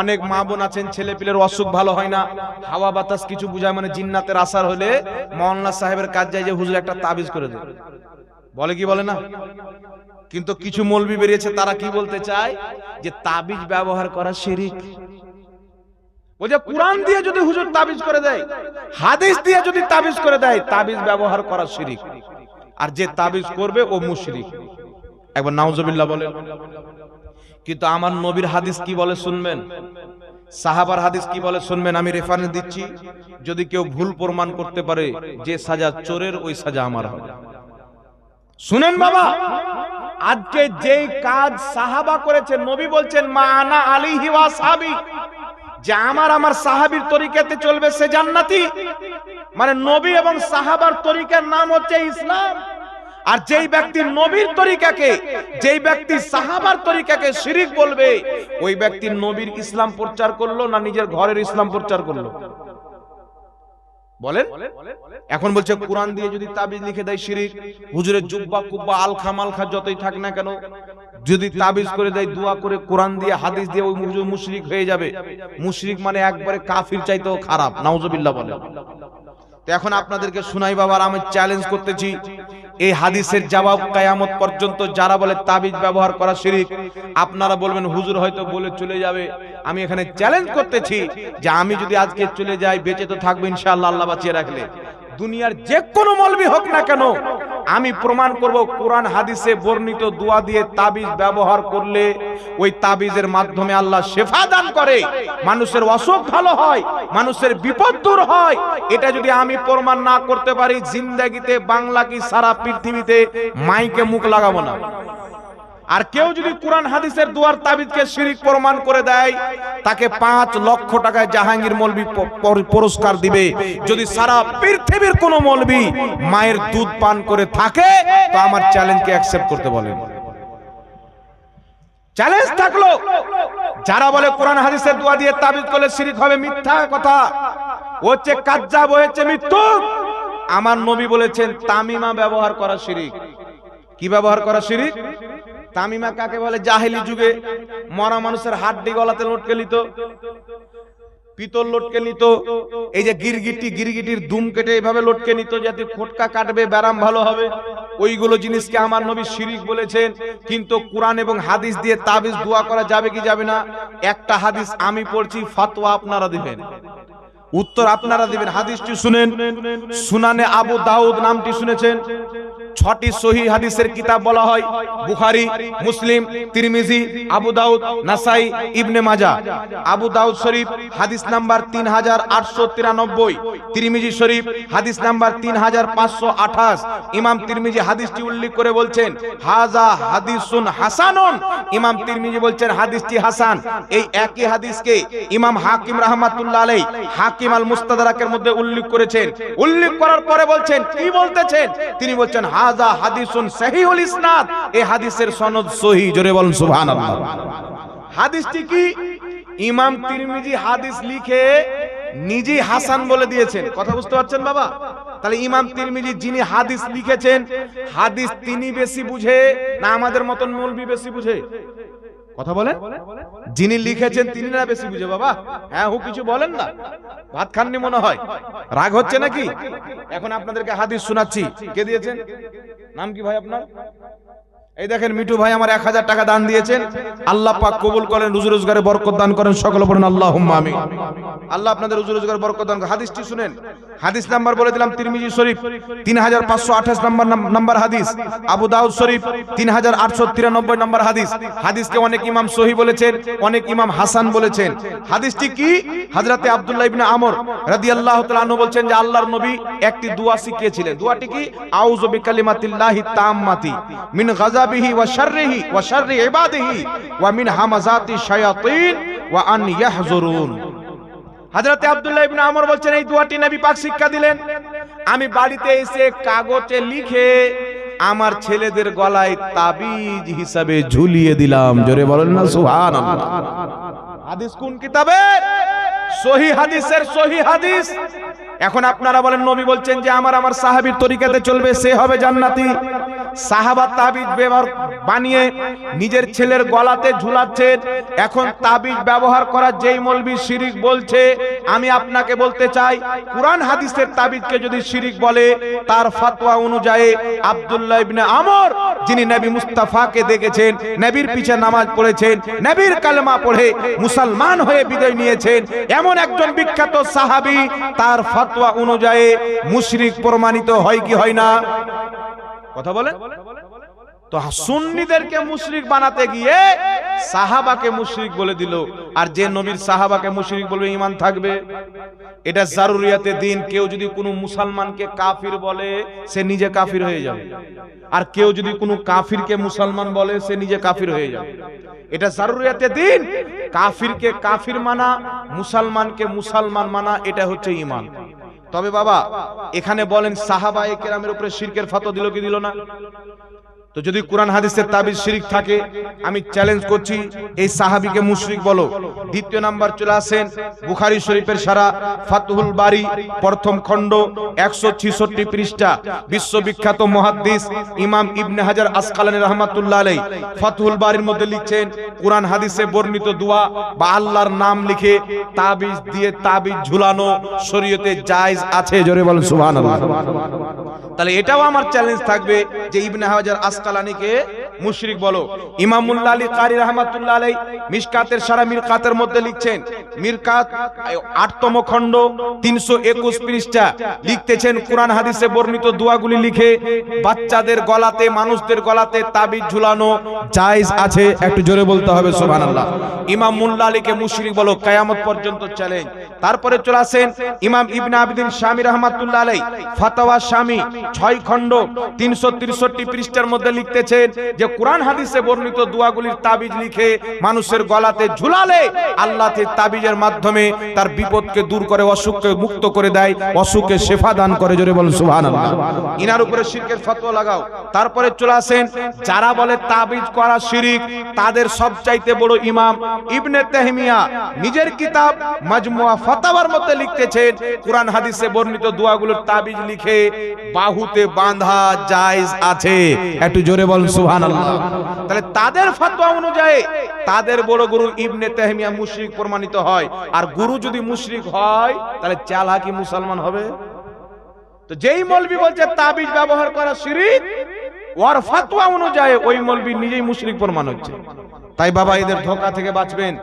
অনেক মা বোন আছেন ছেলে পিলের অসুখ ভালো হয় না। হাওয়া বাতাস কিছু বুঝায় মানে জিন্নাতের আসার হলে মৌলানা সাহেবের কাজ যায় যে হুজুর একটা তাবিজ করে দেয়। বলে কি বলে না? কিন্তু কিছু মলবি বেরিয়েছে, তারা কি বলতে চায়? যে তাবিজ ব্যবহার করা শিরিক। ও যে কোরআন দিয়ে যদি হুজুর তাবিজ করে দেয়, হাদিস দিয়ে যদি তাবিজ করে দেয়, তাবিজ ব্যবহার করা শিরিক। আর যে তাবিজ করবে, ও মুশরিক। একবার নাউজুবিল্লাহ বলেন। কিন্তু আমার নবীর হাদিস কি বলে শুনবেন? সাহাবার হাদিস কি বলে শুনবেন? আমি রেফারেন্স দিচ্ছি। যদি কেউ ভুল প্রমাণ করতে পারে, যে সাজা চোরের, ওই সাজা আমার হবে। শুনেন বাবা, আজকে যেই কাজ সাহাবা করেছে, নবী বলছেন, মা আনা আলিহি ওয়া সাহাবি। যে আমার আমার সাহাবীর তরিকাতে চলবে সে জান্নাতি। মানে নবী এবং সাহাবার তরিকার নাম হচ্ছে ইসলাম। আর যেই ব্যক্তি নবীর তরিকাকে, যেই ব্যক্তি সাহাবার তরিকাকে শিরিক বলবে, ওই ব্যক্তি নবীর ইসলাম প্রচার করল না নিজের ঘরের ইসলাম প্রচার করল? বলেন? এখন বলছে, কোরআন দিয়ে যদি তাবিজ লিখে দেয় শিরিক, হুজুরের জুব্বা, কুব্বা, আলখা মালখা যতই থাক না কেন, যদি তাবিজ করে দেয়, দোয়া করে কোরআন দিয়ে, হাদিস দিয়ে, ওই হুজুর মুশরিক হয়ে যাবে। মুশরিক মানে একবারে কাফির চাইতেও খারাপ, নাউজুবিল্লাহ বলে। তো এখন আপনাদেরকে শুনাই বাবার, আমি চ্যালেঞ্জ করতেছি। এই হাদিসের জবাব কায়ামত পর্যন্ত যারা বলে তাবিজ ব্যবহার করা শিরিক, আপনারা বলবেন, হুজুর হয়তো বলে চলে যাবে। আমি এখানে চ্যালেঞ্জ করতেছি যে আমি যদি আজকে চলে যাই, বেঁচে তো থাকব, ইনশাআল্লাহ আল্লাহ বাঁচিয়ে রাখলে। দুনিয়ার যে কোনো মলবি হোক না কেন আমি প্রমাণ করব, কোরআন হাদিসে বর্ণিত দোয়া দিয়ে তাবিজ ব্যবহার করলে ওই তাবিজের মাধ্যমে আল্লাহ শেফা দান করে। মানুষের অসুখ ভালো হয়, মানুষের বিপদ দূর হয়। এটা যদি আমি প্রমাণ না করতে পারি, জিন্দাগিতে, বাংলা কি সারা পৃথিবীতে মাইকে মুখ লাগাবো না। আর কেউ যদি কোরআন হাদিসের দুয়ার তাবিজকে শিরিক প্রমাণ করে দেয়, তাকে পাঁচ লক্ষ টাকায় জাহাঙ্গীর মলবি পুরস্কার দিবে। যদি সারা পৃথিবীর কোন মলবি মায়ের দুধ পান করে থাকে, তো আমার চ্যালেঞ্জকে অ্যাকসেপ্ট করতে বলেন। চ্যালেঞ্জ থাকল, যারা বলে কোরআন হাদিসের দোয়া দিয়ে তাবিজ করলে শিরিক হবে মিথ্যা কথা। হচ্ছে কাজ্জাব, ও হচ্ছে মৃত্যু আমার নবী বলেছেন, তামিমা ব্যবহার করা শিরিক। কি ব্যবহার করা শিরিক? তামিমা কাকে বলে? জাহেলি যুগে মরা মানুষের হাড্ডি গলাতে লটকে নিত, পিতল লটকে নিত, এই যে গিরগিটি গিরগিটির দুম কেটে এইভাবে লটকে নিত যাতে খোটকা কাটবে, ব্যারাম ভালো হবে। ওইগুলো জিনিসকে আমার নবী শিরিক বলেছেন, কিন্তু কোরআন এবং হাদিস দিয়ে তাবিজ দোয়া করা যাবে কি যাবে না? একটা হাদিস আমি পড়ছি, ফতোয়া আপনারা দিবেন। উত্তর আপনারা দিবেন। হাদিসটি শুনেন, সুনানে আবু দাউদ নামটি শুনেছেন। ছটি সহি হাদিসের কিতাব বলা হয়, বুখারী, মুসলিম, তিরমিজি, আবু দাউদ, নাসাই, ইবনে মাজা। আবু দাউদ শরীফ, হাদিস নাম্বার তিন হাজার আটশো তিরানব্বই। তিরমিজি শরীফ, হাদিস নাম্বার তিন হাজার পাঁচশো আঠাশ। ইমাম তিরমিজি হাদিসটি উল্লেখ করে বলছেন, হাজা হাদিসুন হাসানুন। ইমাম তিরমিজি বলছেন, হাদিসটি হাসান। এই একই হাদিসকে ইমাম হাকিম রাহমাতুল্লাহ আলাই হাকিম আল মুস্তাদরাকের মধ্যে উল্লেখ করেছেন। উল্লেখ করার পরে বলছেন, কি বলতেছেন? তিনি বলছেন হাদিসুন ইসনাদ। হাদিসের সনদ সহি জোরে বলুন হাদিসটি কি? ইমাম তিরমিজি হাদিস লিখে নিজেই হাসান বলে দিয়েছেন। কথা বুঝতে পারছেন বাবা? তাহলে ইমাম তিরমিজি যিনি হাদিস লিখেছেন, হাদিস তিনি বেশি বুঝে না আমাদের মতন মৌলবি বেশি বুঝে? কথা বলেন যিনি লিখেছেন তিনি না বেশি বুঝে, বাবা। হ্যাঁ হু কিছু বলেন না। ভাত খাননি মনে হয়। রাগ হচ্ছে নাকি? এখন আপনাদেরকে হাদিস শোনাচ্ছি। কে দিয়েছেন? নাম কি ভাই আপনার? এই দেখেন মিঠু ভাই আমার এক হাজার টাকা দান দিয়েছেন। আল্লাহ পাক কবুল করেন, রুজি রোজগারে বরকত দান করেন, সকলে বলেন আল্লাহ আমি আল্লাহ আপনাদের রুজি রোজগার বরকত দান। হাদিসটি শুনেন, হাদিস নাম্বার বলে দিলাম, তিরমিজি শরীফ, তিন হাজার পাঁচশো আঠাশ নাম্বার নাম্বার হাদিস, আবু দাউদ শরীফ, তিন হাজার আটশো তিরানব্বই নাম্বার হাদিস। হাদিসকে অনেক ইমাম সহি বলেছেন, অনেক ইমাম হাসান বলেছেন। হাদিসটি কি? হাজরাতে আব্দুল্লাহ ইবনে আমর রাদিয়াল্লাহু তাআলা আনহু বলছেন যে, আল্লাহর নবী একটি দোয়া শিখিয়েছিলেন। দোয়াটি কি? আউযু বিকালিমাতিল্লাহি তাম্মাতি মিন গাযাবিহি শাররি ইবাদিহি ওয়া মিন হামাযাতি শায়াতিন ওয়া আন ইয়াহজুরুন হাজরাতে আব্দুল্লাহ ইবনে আমর বলছেন, এই দোয়াটি নবী পাক শিক্ষা দিলেন। আমি বাড়িতে এসে কাগজে লিখে আমার ছেলেদের গলায় তাবিজ হিসাবে ঝুলিয়ে দিলাম। জোরে বলেন না, সুবহানাল্লাহ। হাদিস কোন কিতাবে? সহি হাদিসের সহি হাদিস। এখন আপনারা বলেন, নবী বলছেন যে, আমার আমার সাহাবীর তরিকাতে চলবে, সে হবে জান্নাতি। সাহাবা তাবিজ ব্যবহার বানিয়ে নিজের ছেলের গলাতে ঝুলাচ্ছেন এখন তাবিজ ব্যবহার করা যেই মলবি শিরিক বলছে, আমি আপনাকে বলতে চাই, কুরআন হাদিসের তাবিজকে যদি শিরিক বলে, তার ফতোয়া অনুযায়ী আব্দুল্লাহ ইবনে আমর, যিনি নবী মুস্তাফাকে দেখেছেন, নবীর পিছে নামাজ পড়েছেন, নবীর কালেমা পড়ে মুসলমান হয়ে বিদায় নিয়েছেন, এমন একজন বিখ্যাত সাহাবী, তার ফতোয়া অনুযায়ী মুশরিক প্রমাণিত হয় কি হয় না? কথা বলেন? তো সুন্নিদেরকে মুশরিক বানাতে গিয়ে সাহাবাকে মুশরিক বলে দিল। আর যে নবীর সাহাবাকে মুশরিক বলবে ঈমান থাকবে। এটা জারুরিয়াতে দিন। কেউ যদি কোনো মুসলমানকে কাফির বলে সে নিজে কাফির হয়ে যাবে। আর কেউ যদি কোনো কাফিরকে মুসলমান বলে সে নিজে কাফির হয়ে যাবে। এটা জারুরিয়াতে দিন। কাফিরকে কাফির মানা মুসলমানকে মুসলমান মানা এটা হচ্ছে ঈমান তবে বাবা এখানে বলেন সাহাবা কেরামের উপরে শিরকের ফতো দিল কি দিল না? তো যদি কোরআন হাদিসের তাবিজ শিরিক থাকে, আমি চ্যালেঞ্জ করছি, এই সাহাবিকে মুশরিক বলো। দ্বিতীয় নাম্বার চলে আসেন, বুখারি শরীফের সারা ফাতহুল বাড়ি প্রথম খণ্ড, একশো ছিষট্টি পৃষ্ঠা, বিশ্ববিখ্যাত মহাদ্দিস ইমাম ইবনে হাজার আসকালানি রহমাতুল্লাহ আলাই ফাতহুল বাড়ির মধ্যে লিখছেন, কোরআন হাদিসে বর্ণিত দোয়া বা আল্লাহর নাম লিখে তাবিজ দিয়ে তাবিজ ঝুলানো শরীয়তে জায়েজ আছে। জোরে বলেন সুবহানাল্লাহ। তাহলে এটাও আমার চ্যালেঞ্জ থাকবে যে ইবনে হাজার আসকালানিকে মুশরিক বলো। ইমামুল্লাহ আলী কারি রহমাতুল্লাহ আলাই মিশকাতের সারা মিরকাতের মধ্যে লিখছেন, মিরকাত আটতম খণ্ড, তিনশো একুশ পৃষ্ঠা। লিখতেছেন, কোরআন হাদিসে বর্ণিত দোয়াগুলি লিখে, বাচ্চাদের গলাতে, মানুষদের গলাতে তাবিজ ঝুলানো জায়েজ আছে। একটু জোরে বলতে হবে, সুবহানাল্লাহ। ইমাম মুল্লা আলীকে মুশরিক বলো, কিয়ামত পর্যন্ত চ্যালেঞ্জ তারপরে চলে আসেন, ইমাম ইবনে আবিদিন শামী রহমাতুল্লাহ আলাই ফাতাওয়া শামী, ছয় খণ্ড, তিনশো পৃষ্ঠার মধ্যে লিখতেছেন যে কোরআন হাদিসে বর্ণিত দোয়াগুলির তাবিজ লিখে মানুষের গলাতে ঝুলালে আল্লাহ তাবিজের মাধ্যমে তার বিপদকে দূর করে, অসুখকে মুক্ত করে দেয় অসুখকে শেফা দান করে, জোরে বলেন, সুবহানাল্লাহ। ইনার উপরে শিরকের ফতোয়া লাগাও। তারপরে চলে আসেন, যারা বলে তাবিজ করা শিরিক, তাদের সবচাইতে বড় ইমাম ইবনে তাহমিয়া নিজের কিতাব মাজমুয়া ফাতাওয়ার মধ্যে লিখতেছেন, কোরআন হাদিসে বর্ণিত দোয়াগুলোর তাবিজ লিখে বাহুতে বাঁধা জায়েজ আছে। একটু জোরে বলেন, সুবহানাল্লাহ। তাহলে তাদের অনুযায়ী তাদের বড় গুরু ইবনে তেহমিয়া মুশরিক প্রমাণিত হয়। আর গুরু যদি মুশরিক হয়, তাহলে চালাকি মুসলমান হবে? তো যেই মলবি বলছে তাবিজ ব্যবহার করা শিরিক, ওর ফতোয়া অনুযায়ী ওই মলবি নিজেই মুশরিক প্রমাণ হচ্ছে। তাই বাবা এদের ধোকা থেকে বাঁচবেন।